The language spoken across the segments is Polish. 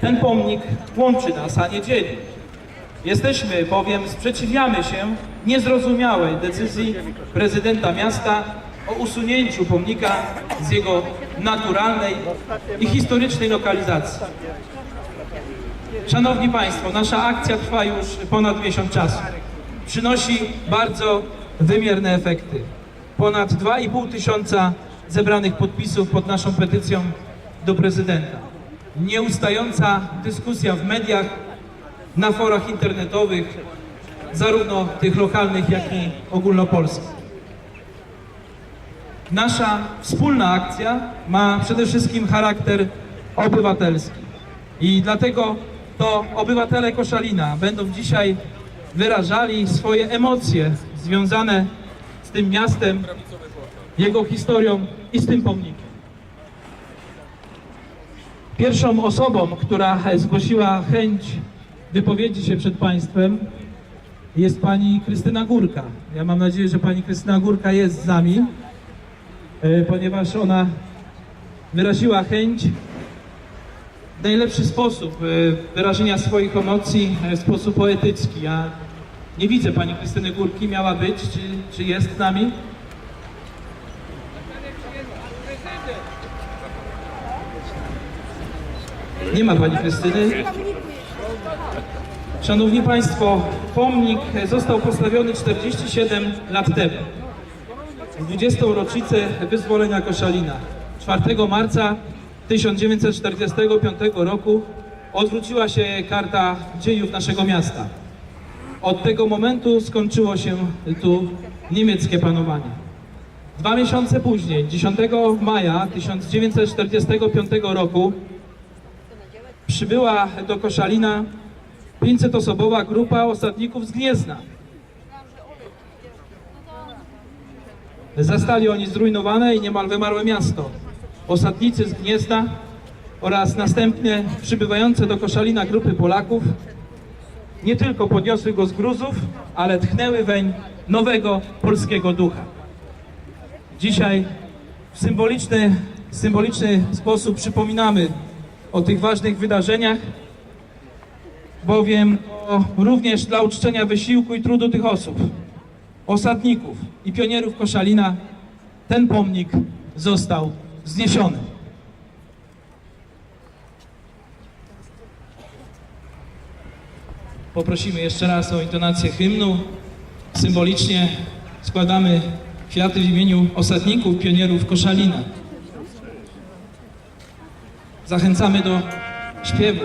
Ten pomnik łączy nas, a nie dzieli. Jesteśmy bowiem, sprzeciwiamy się niezrozumiałej decyzji prezydenta miasta o usunięciu pomnika z jego naturalnej i historycznej lokalizacji. Szanowni Państwo, nasza akcja trwa już ponad miesiąc czasu. Przynosi bardzo wymierne efekty. Ponad 2,5 tysiąca zebranych podpisów pod naszą petycją do prezydenta. Nieustająca dyskusja w mediach, na forach internetowych, zarówno tych lokalnych, jak i ogólnopolskich. Nasza wspólna akcja ma przede wszystkim charakter obywatelski. I dlatego to obywatele Koszalina będą dzisiaj wyrażali swoje emocje związane z tym miastem, jego historią i z tym pomnikiem. Pierwszą osobą, która zgłosiła chęć wypowiedzi się przed Państwem jest Pani Krystyna Górka. Ja mam nadzieję, że Pani Krystyna Górka jest z nami, e, ponieważ ona wyraziła chęć w najlepszy sposób e, wyrażenia swoich emocji e, w sposób poetycki. Ja nie widzę Pani Krystyny Górki, miała być, czy, czy jest z nami? Nie ma Pani Krystyny. Szanowni Państwo, pomnik został postawiony 47 lat temu. W 20. rocznicę wyzwolenia Koszalina. 4 marca 1945 roku odwróciła się karta dziejów naszego miasta. Od tego momentu skończyło się tu niemieckie panowanie. Dwa miesiące później, 10 maja 1945 roku, przybyła do Koszalina 500-osobowa grupa osadników z Gniezna. Zastali oni zrujnowane i niemal wymarłe miasto. Osadnicy z Gniezna oraz następnie przybywające do Koszalina grupy Polaków nie tylko podniosły go z gruzów, ale tchnęły weń nowego polskiego ducha. Dzisiaj w symboliczny, symboliczny sposób przypominamy o tych ważnych wydarzeniach, bowiem to również dla uczczenia wysiłku i trudu tych osób, osadników i pionierów Koszalina, ten pomnik został zniesiony. Poprosimy jeszcze raz o intonację hymnu. Symbolicznie składamy kwiaty w imieniu osadników, pionierów Koszalina. Zachęcamy do śpiewu.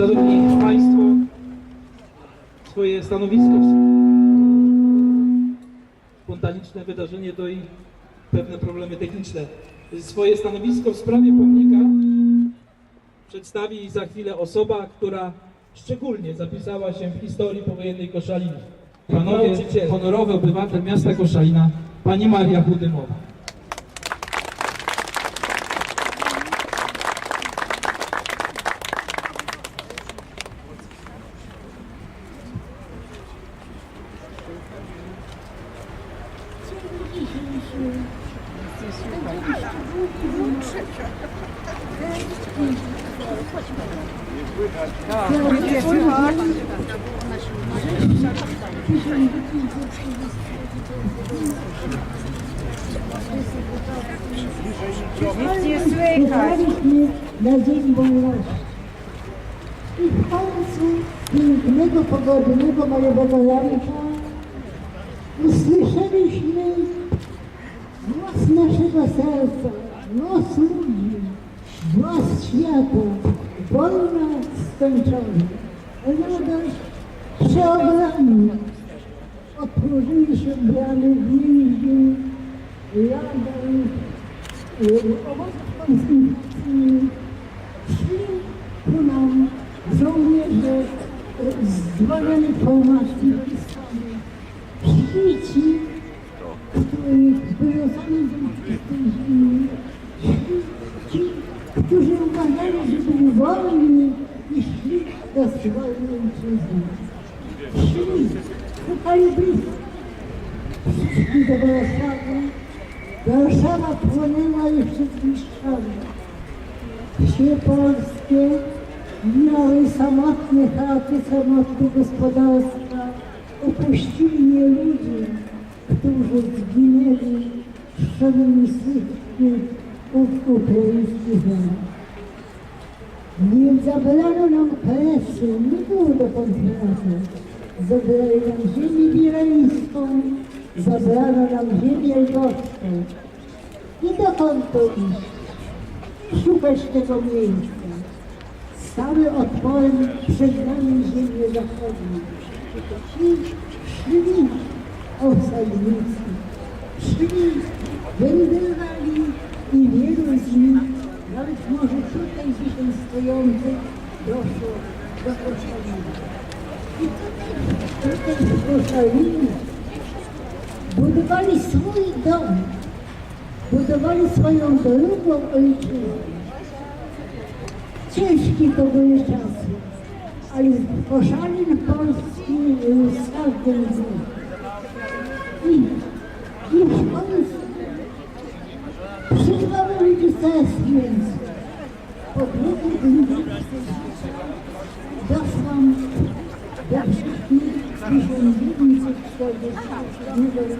Szanowni Państwo, swoje stanowisko, spontaniczne wydarzenie to i pewne problemy techniczne. Swoje stanowisko w sprawie pomnika przedstawi za chwilę osoba, która szczególnie zapisała się w historii powojennej Koszalina. Panowie, honorowy obywatel miasta Koszalina, pani Maria Chudymowa. Na Dzień Wolności. I w końcu pięknego, pogodnego majowego ranka usłyszeliśmy głos naszego serca, głos ludzi, głos świata. Wojna skończona. Radość przeogromna. Otworzyły się bramy więzień, ladań, obozów koncentracyjnych. Szli ku nam żołnierze dzwoniony pomocnik wojskowy, świeci, który wywiązany z tej ziemi, ci, którzy uważali, że byli wolni i swojej ojczyzny. Szli, do Warszawy. Warszawa płonęła jeszcze zniszczona. Wsie polskie miały samotne chaty, samotne gospodarstwa. Upuścili je ludzie, którzy zginęli w szowinistycznych u- ukraińskich ziemiach. Nie zabrano nam presy, nie było dokąd wracać. Zabrali nam ziemię wileńską, zabrano nam ziemię lwowską. I dokąd to iść? Szukać tego miejsca. Stały otworem przed nami ziemię zachodnią. I szli osadnicy, szli, wędrowali i wielu z nich, nawet może tutaj dzisiaj stojących, doszło do Koszalina. I tutaj, tutaj w Koszalinie budowali swój dom, budowali swoją drugą ojczyznę. Ciężkie to były czasy, ale Koszalin Polski był z każdym z nich. I, i w końcu testament. Po drugiej dni doszłam do wszystkich 1947 roku.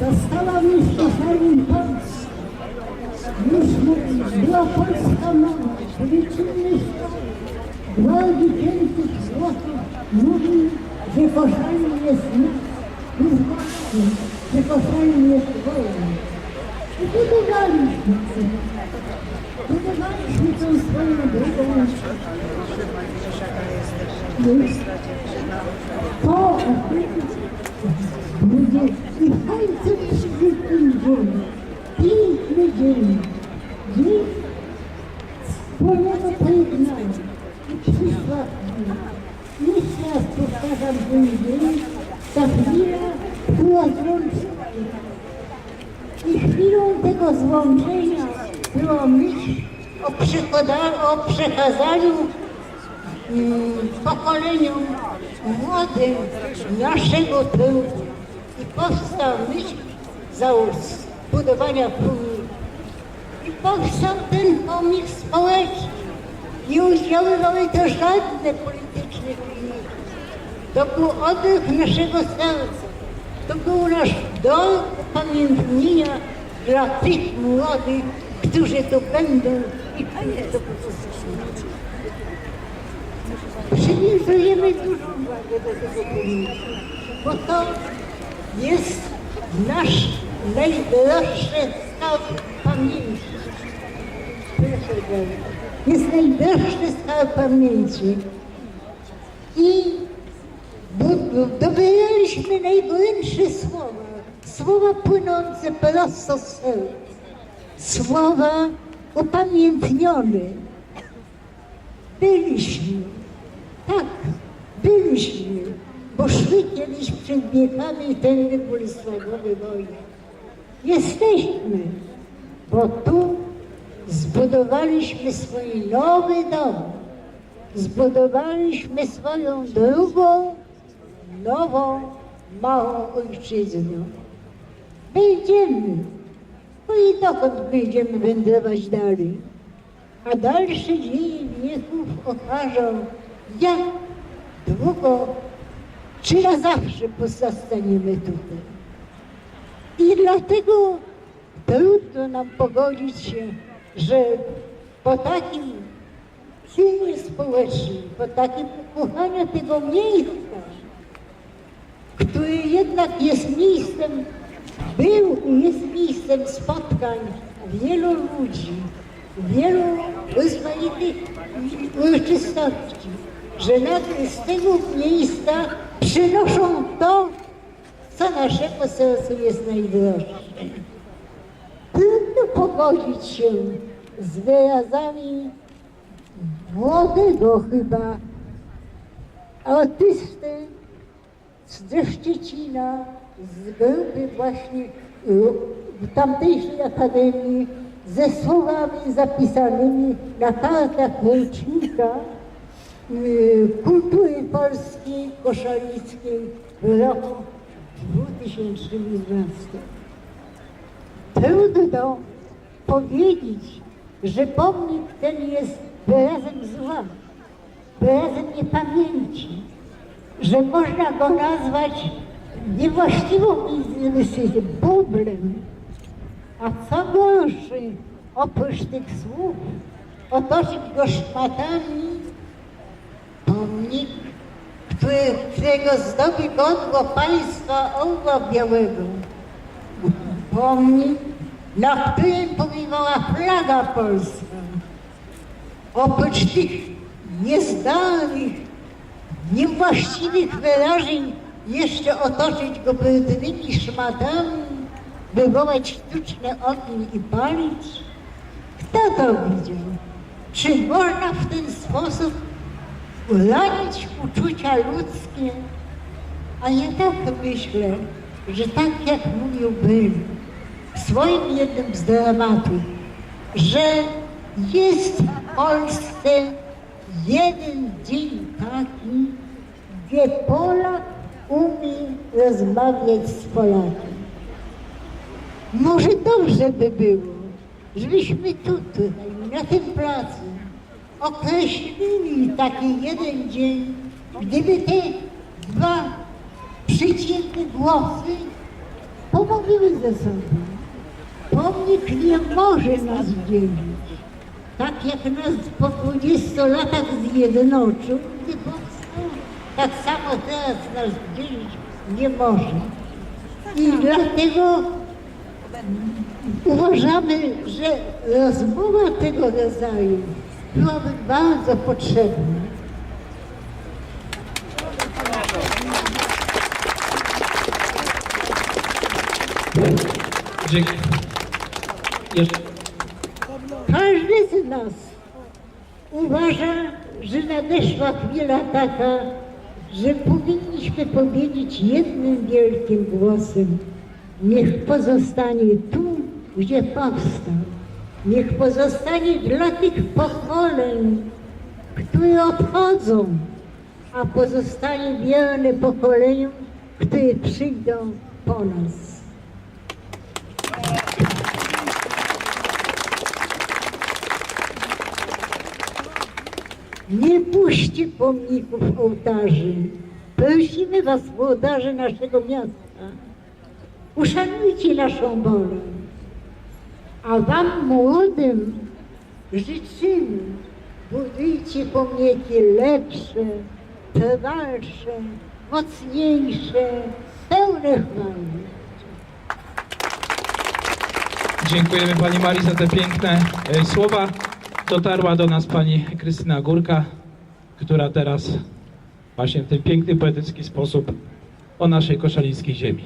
Została mi w Koszalin Polski. Już była polska mama, liczny Gwałgi pięknych złotych mówił, że Koszalin jest niezwłaszny, że Koszalin jest wolny. Budowaliśmy tą swoją drugą to ludzie i w końcu przyszedł ten dzień, piękny dzień, dzień wspólnego pojednania. I przyszła chwila. Jeszcze raz powtarzam ten dzień, ta chwila była złączona. I chwilą tego złączenia była myśl o, przychoda- o przekazaniu pokoleniom młodym naszego trudu. I powstał myśl za budowania pomnika. I powstał ten pomnik społeczny. Nie udziaływały to żadne polityczne czynniki. To był oddech naszego serca. To był nasz dom upamiętnienia dla tych młodych, którzy tu będą i którzy to pozostaną. Przywiązujemy dużą wagę do tego pomnika, bo to jest nasz najdroższy skarb pamięci. Proszę bardzo. Jest najdroższy skarb pamięci. I dobieraliśmy najgłębsze słowa, słowa płynące prosto z serca, słowa upamiętnione. Byliśmy, tak, byliśmy, bo szły kiedyś przed wiekami tędy Bolesławowy wojny. Jesteśmy, bo tu zbudowaliśmy swój nowy dom. Zbudowaliśmy swoją drugą, nową, małą ojczyznę. Będziemy, no i dokąd będziemy wędrować dalej? A dalsze dzieje wieków okażą, jak długo czy na zawsze pozostaniemy tutaj. I dlatego trudno nam pogodzić się, że po takim silnie społecznym, po takim ukochaniu tego miejsca, który jednak jest miejscem, był i jest miejscem spotkań wielu ludzi, wielu rozmaitych uroczystości, że nagle z tego miejsca przynoszą to, co naszemu sercu jest najdroższe. Trudno pogodzić się z wyrazami młodego chyba artystę ze Szczecina, z grupy właśnie y, w tamtejszej akademii, ze słowami zapisanymi na kartach ręcznika y, kultury polskiej, koszalickiej w roku 2011. Trudno powiedzieć, że pomnik ten jest wyrazem zła, wyrazem niepamięci, że można go nazwać niewłaściwą instytucją, bublem. A co gorszy, oprócz tych słów, otoczyć go szmatami, pomnik, którego zdobi godło państwa orła białego. Pomnik, na którym powiewała flaga polska. Oprócz tych niezdanych, niewłaściwych wyrażeń jeszcze otoczyć go brudnymi szmatami, wywołać sztuczne ogień i palić? Kto to widział? Czy można w ten sposób uranić uczucia ludzkie? A ja tak myślę, że tak jak mówił Bryl w swoim jednym z dramatów, że jest w Polsce jeden dzień taki, gdzie Polak umie rozmawiać z Polakiem. Może dobrze by było, żebyśmy tutaj, na tym placu, określili taki jeden dzień, gdyby te dwa przeciętne głosy pomogły ze sobą. Pomnik nie może nas dzielić. Tak jak nas po 20 latach zjednoczył, gdy powstał, tak samo teraz nas dzielić nie może. I dlatego uważamy, że rozmowa tego rodzaju byłaby bardzo potrzebna. Dziękuję. Jeszcze, Każdy z nas uważa, że nadeszła chwila taka, że powinniśmy powiedzieć jednym wielkim głosem. Niech pozostanie tu, gdzie powstał. Niech pozostanie dla tych pokoleń, które odchodzą, a pozostanie wierne pokoleniom, które przyjdą po nas. Nie puśćcie pomników ołtarzy. Prosimy was, włodarze naszego miasta. Uszanujcie naszą wolę. A wam młodym życzymy, budujcie pomniki lepsze, trwalsze, mocniejsze, pełne chwały. dziękujemy Pani Marii za te piękne e, słowa. Dotarła do nas Pani Krystyna Górka, która teraz właśnie w ten piękny, poetycki sposób o naszej koszalińskiej ziemi.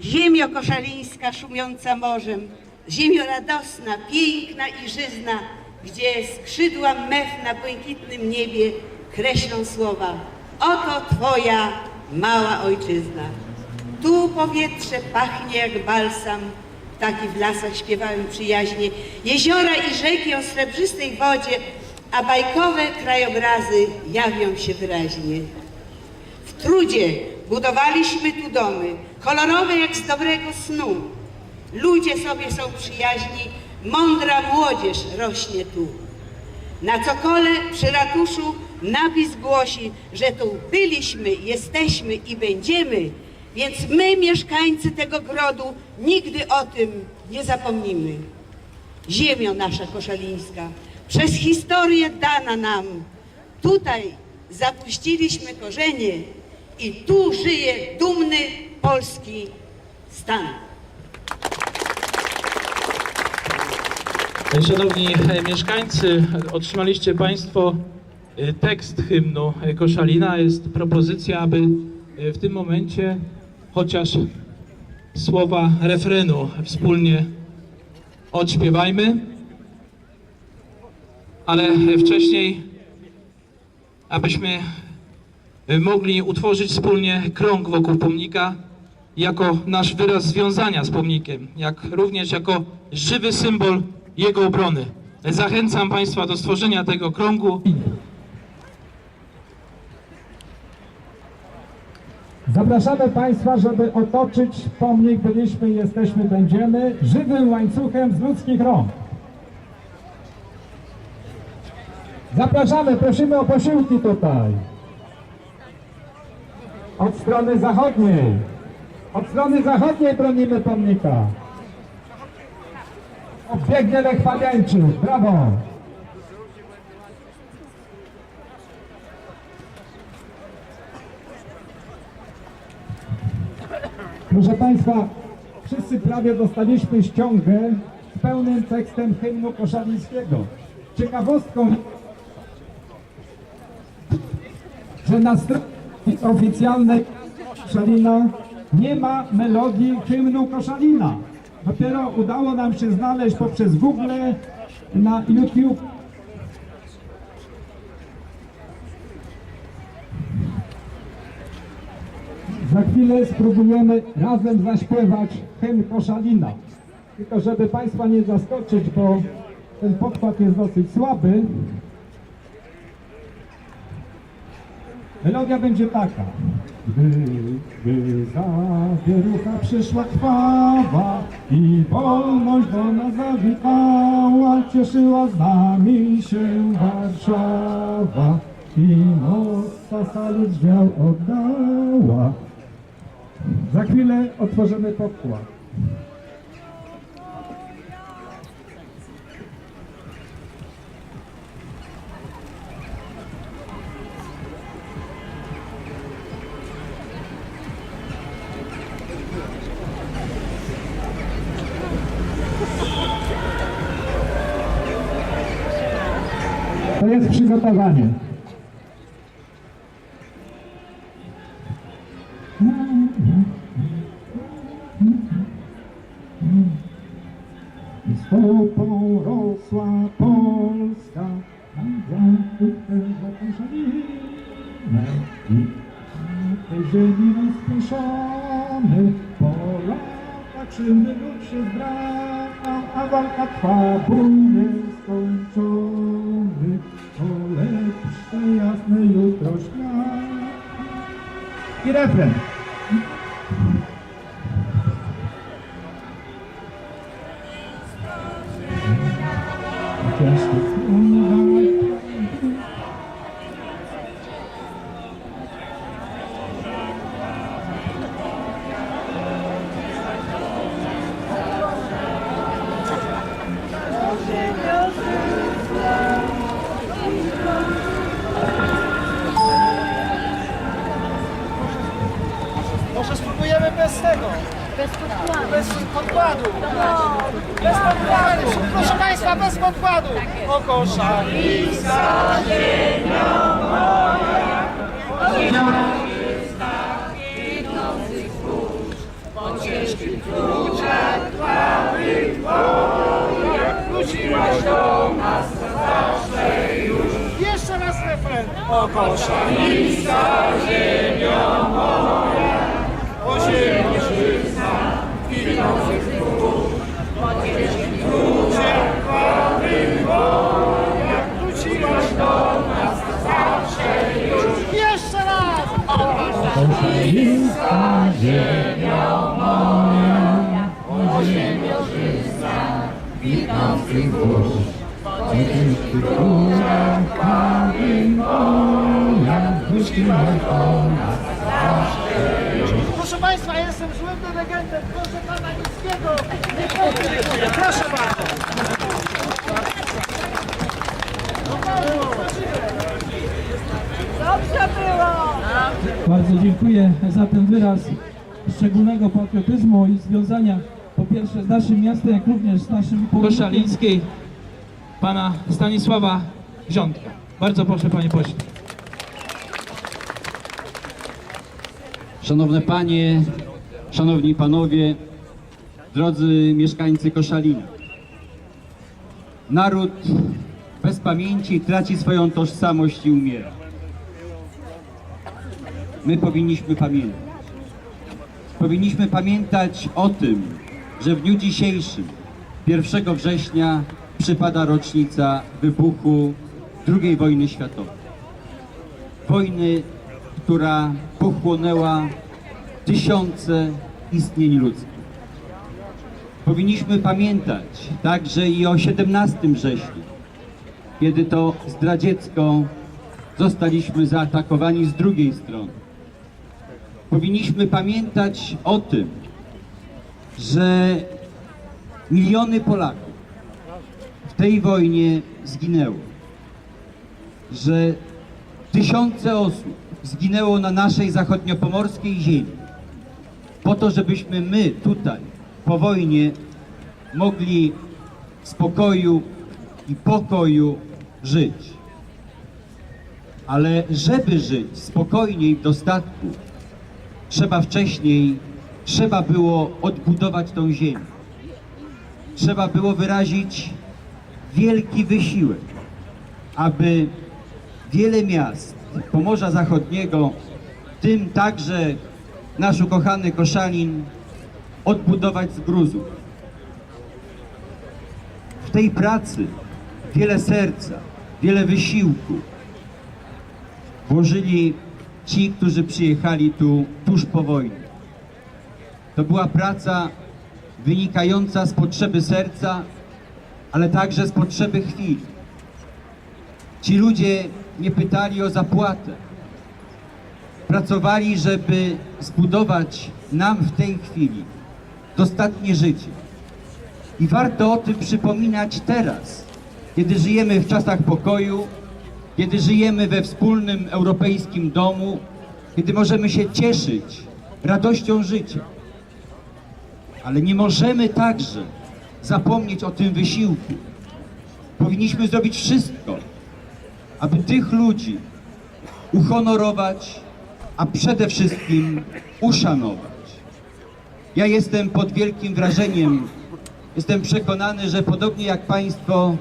Ziemio koszalińska szumiąca morzem, ziemio radosna, piękna i żyzna, gdzie skrzydła mew na błękitnym niebie kreślą słowa. Oto Twoja mała ojczyzna. Tu powietrze pachnie jak balsam, ptaki w lasach śpiewają przyjaźnie, jeziora i rzeki o srebrzystej wodzie, a bajkowe krajobrazy jawią się wyraźnie. W trudzie budowaliśmy tu domy, kolorowe jak z dobrego snu. Ludzie sobie są przyjaźni, mądra młodzież rośnie tu. Na cokole przy ratuszu napis głosi, że tu byliśmy, jesteśmy i będziemy, więc my, mieszkańcy tego grodu, nigdy o tym nie zapomnimy. Ziemio nasza koszalińska, przez historię dana nam. Tutaj zapuściliśmy korzenie i tu żyje dumny polski stan. Szanowni e, mieszkańcy, otrzymaliście Państwo e, tekst hymnu e, Koszalina. Jest propozycja, aby w tym momencie chociaż słowa refrenu wspólnie odśpiewajmy. ale wcześniej, abyśmy mogli utworzyć wspólnie krąg wokół pomnika jako nasz wyraz związania z pomnikiem, jak również jako żywy symbol jego obrony. Zachęcam Państwa do stworzenia tego krągu. Zapraszamy Państwa, żeby otoczyć pomnik Byliśmy, Jesteśmy, Będziemy żywym łańcuchem z ludzkich rąk. Zapraszamy, prosimy o posiłki tutaj. Od strony zachodniej. Od strony zachodniej bronimy pomnika. Biegnie Lech Fabiańczyk, brawo. Proszę Państwa, wszyscy prawie dostaliśmy ściągę z pełnym tekstem hymnu koszalińskiego. Ciekawostką, że na stronie oficjalnej Koszalina nie ma melodii hymnu Koszalina. Dopiero udało nam się znaleźć poprzez Google na YouTube. Za chwilę spróbujemy razem zaśpiewać hymn Koszalina. Tylko żeby Państwa nie zaskoczyć, bo ten podkład jest dosyć słaby. Melodia będzie taka. Gdy, gdy za wierucha przyszła krwawa i wolność do nas zawitała, cieszyła z nami się Warszawa i moc salut drzwiał oddała. Za chwilę otworzymy podkład. Jest przygotowanie. Stopą rosła Polska, a. I na tej ziemi rozproszony, pola patrzymy, lud się zbrana, a walka trwa, bój nieskończony. I refren. O koszaliska Jeszcze raz refren. O koszaliska ziemio moja, o ziemio żyzna, kwitnących dwóch. Ciepła moja, Jeszcze raz. O Koszalińska ziemia moja, o ziemio kwitnących burz. Ciężki kula kamień moja, wróciłaś do nas. Proszę Państwa, jestem złym delegentem, proszę Pana Nickiego. Nie. Proszę bardzo. Bardzo dziękuję za ten wyraz szczególnego patriotyzmu i związania po pierwsze z naszym miastem, jak również z naszym Koszalińskiej, pana Stanisława Wziątka. Bardzo proszę panie pośle. Szanowne Panie, Szanowni Panowie, drodzy mieszkańcy Koszalina. Naród bez pamięci, traci swoją tożsamość i umiera. My powinniśmy pamiętać. Powinniśmy pamiętać o tym, że w dniu dzisiejszym, 1 września, przypada rocznica wybuchu II wojny światowej. Wojny, która pochłonęła tysiące istnień ludzkich. Powinniśmy pamiętać także i o 17 września, kiedy to zdradziecko zostaliśmy zaatakowani z drugiej strony. Powinniśmy pamiętać o tym, że miliony Polaków w tej wojnie zginęło, że tysiące osób zginęło na naszej zachodniopomorskiej ziemi, po to, żebyśmy my tutaj po wojnie mogli w spokoju i pokoju żyć. Ale żeby żyć spokojnie i w dostatku, trzeba wcześniej, trzeba było odbudować tą ziemię. Trzeba było wyrazić wielki wysiłek, aby wiele miast Pomorza Zachodniego, w tym także nasz ukochany Koszalin, odbudować z gruzów. W tej pracy wiele serca, wiele wysiłku włożyli ci, którzy przyjechali tu tuż po wojnie. To była praca wynikająca z potrzeby serca, ale także z potrzeby chwili. Ci ludzie nie pytali o zapłatę. Pracowali, żeby zbudować nam w tej chwili dostatnie życie. I warto o tym przypominać teraz, kiedy żyjemy w czasach pokoju, kiedy żyjemy we wspólnym europejskim domu, kiedy możemy się cieszyć radością życia. Ale nie możemy także zapomnieć o tym wysiłku. Powinniśmy zrobić wszystko, aby tych ludzi uhonorować, a przede wszystkim uszanować. Ja jestem pod wielkim wrażeniem, jestem przekonany, że podobnie jak Państwo,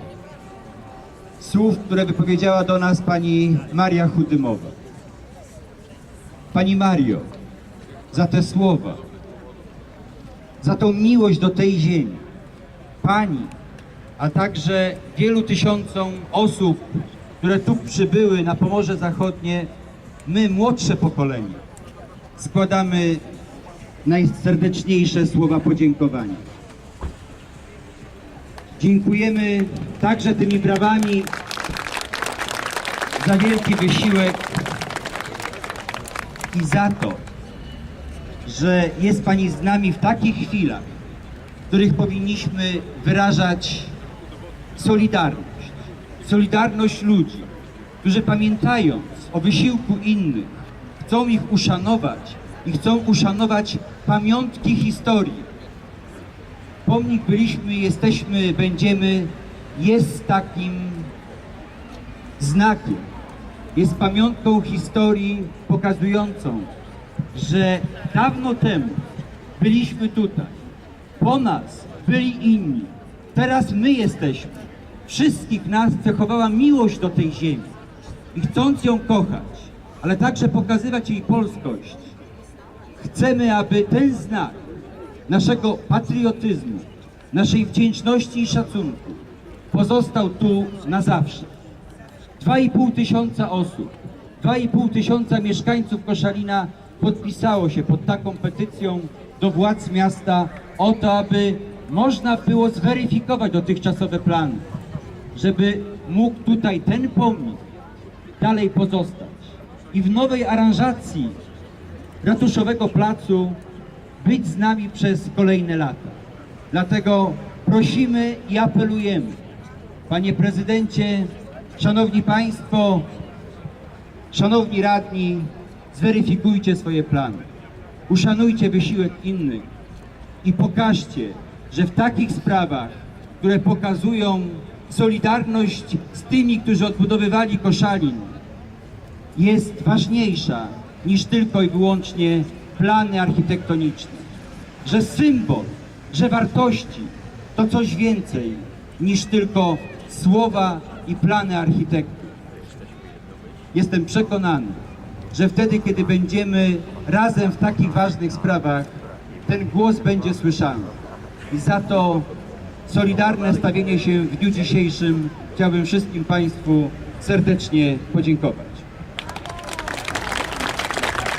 słów, które wypowiedziała do nas pani Maria Chudymowa. Pani Mario, za te słowa, za tą miłość do tej ziemi, Pani, a także wielu tysiącom osób, które tu przybyły na Pomorze Zachodnie, my, młodsze pokolenie, składamy najserdeczniejsze słowa podziękowania. Dziękujemy także tymi brawami za wielki wysiłek i za to, że jest Pani z nami w takich chwilach, w których powinniśmy wyrażać solidarność. Solidarność ludzi, którzy pamiętając o wysiłku innych, chcą ich uszanować i chcą uszanować pamiątki historii. Pomnik byliśmy, jesteśmy, będziemy, jest takim znakiem, jest pamiątką historii pokazującą, że dawno temu byliśmy tutaj, po nas byli inni, teraz my jesteśmy. Wszystkich nas cechowała miłość do tej ziemi. I chcąc ją kochać, ale także pokazywać jej polskość, chcemy, aby ten znak naszego patriotyzmu, naszej wdzięczności i szacunku pozostał tu na zawsze. 2,5 tysiąca osób, 2,5 tysiąca mieszkańców Koszalina podpisało się pod taką petycją do władz miasta o to, aby można było zweryfikować dotychczasowe plany, żeby mógł tutaj ten pomnik dalej pozostać i w nowej aranżacji ratuszowego placu być z nami przez kolejne lata. Dlatego prosimy i apelujemy, panie prezydencie, szanowni państwo, szanowni radni, zweryfikujcie swoje plany, uszanujcie wysiłek innych i pokażcie, że w takich sprawach, które pokazują solidarność z tymi, którzy odbudowywali Koszalin, jest ważniejsza niż tylko i wyłącznie plany architektoniczne. Że symbol, że wartości to coś więcej niż tylko słowa i plany architektów. Jestem przekonany, że wtedy, kiedy będziemy razem w takich ważnych sprawach, ten głos będzie słyszany. I za to solidarne stawienie się w dniu dzisiejszym chciałbym wszystkim Państwu serdecznie podziękować.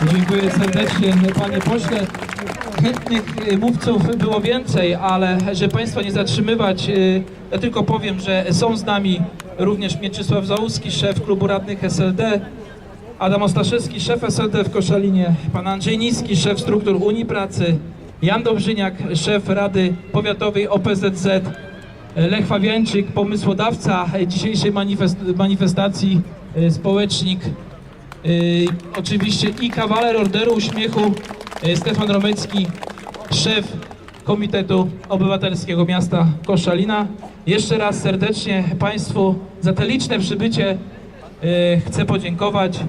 Dziękuję serdecznie, panie pośle. Chętnych y, mówców było więcej, ale żeby państwa nie zatrzymywać, y, ja tylko powiem, że są z nami również Mieczysław Załuski, szef klubu radnych SLD, Adam Ostaszewski, szef SLD w Koszalinie, pan Andrzej Niski, szef struktur Unii Pracy, Jan Dobrzyniak, szef Rady Powiatowej OPZZ, Lech Fabiańczyk, pomysłodawca dzisiejszej manifest- manifestacji, y, społecznik, oczywiście i kawaler Orderu Uśmiechu y, Stefan Romecki, szef Komitetu Obywatelskiego Miasta Koszalina. Jeszcze raz serdecznie Państwu za te liczne przybycie y, chcę podziękować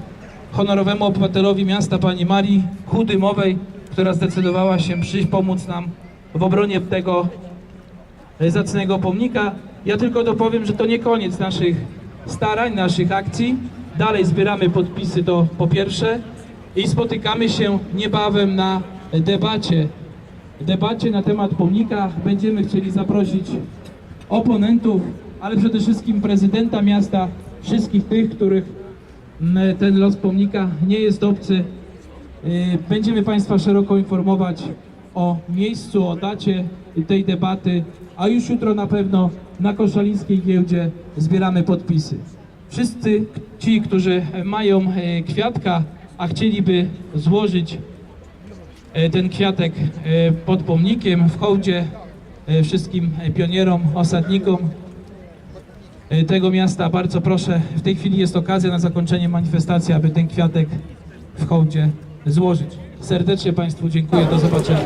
honorowemu obywatelowi miasta pani Marii Chudymowej, która zdecydowała się przyjść pomóc nam w obronie tego zacnego pomnika. Ja tylko dopowiem, że to nie koniec naszych starań, naszych akcji. Dalej zbieramy podpisy, to po pierwsze. I spotykamy się niebawem na debacie. Debacie na temat pomnika. Będziemy chcieli zaprosić oponentów, ale przede wszystkim prezydenta miasta, wszystkich tych, których mm, ten los pomnika nie jest obcy. Y, Będziemy Państwa szeroko informować o miejscu, o dacie tej debaty, a już jutro na pewno na Koszalińskiej giełdzie zbieramy podpisy. Wszyscy ci, którzy mają e, kwiatka, a chcieliby złożyć e, ten kwiatek e, pod pomnikiem w hołdzie wszystkim pionierom, osadnikom tego miasta, bardzo proszę, w tej chwili jest okazja na zakończenie manifestacji, aby ten kwiatek w hołdzie złożyć. Serdecznie Państwu dziękuję, do zobaczenia.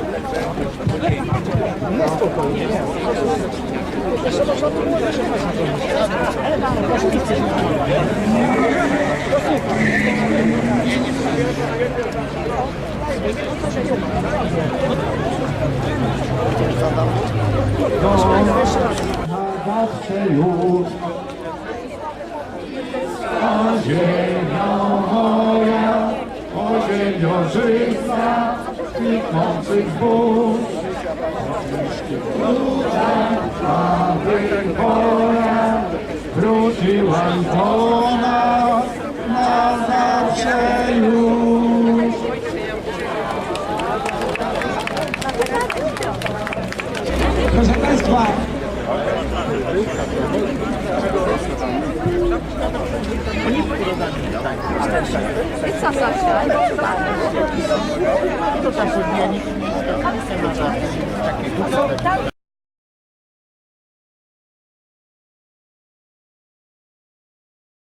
Ziemio moja, o ziemio żyzna, kwitnących zbóż. Twoja, wróciłaś do nas, na zawsze już. Proszę Państwa, Co Sasia? To tam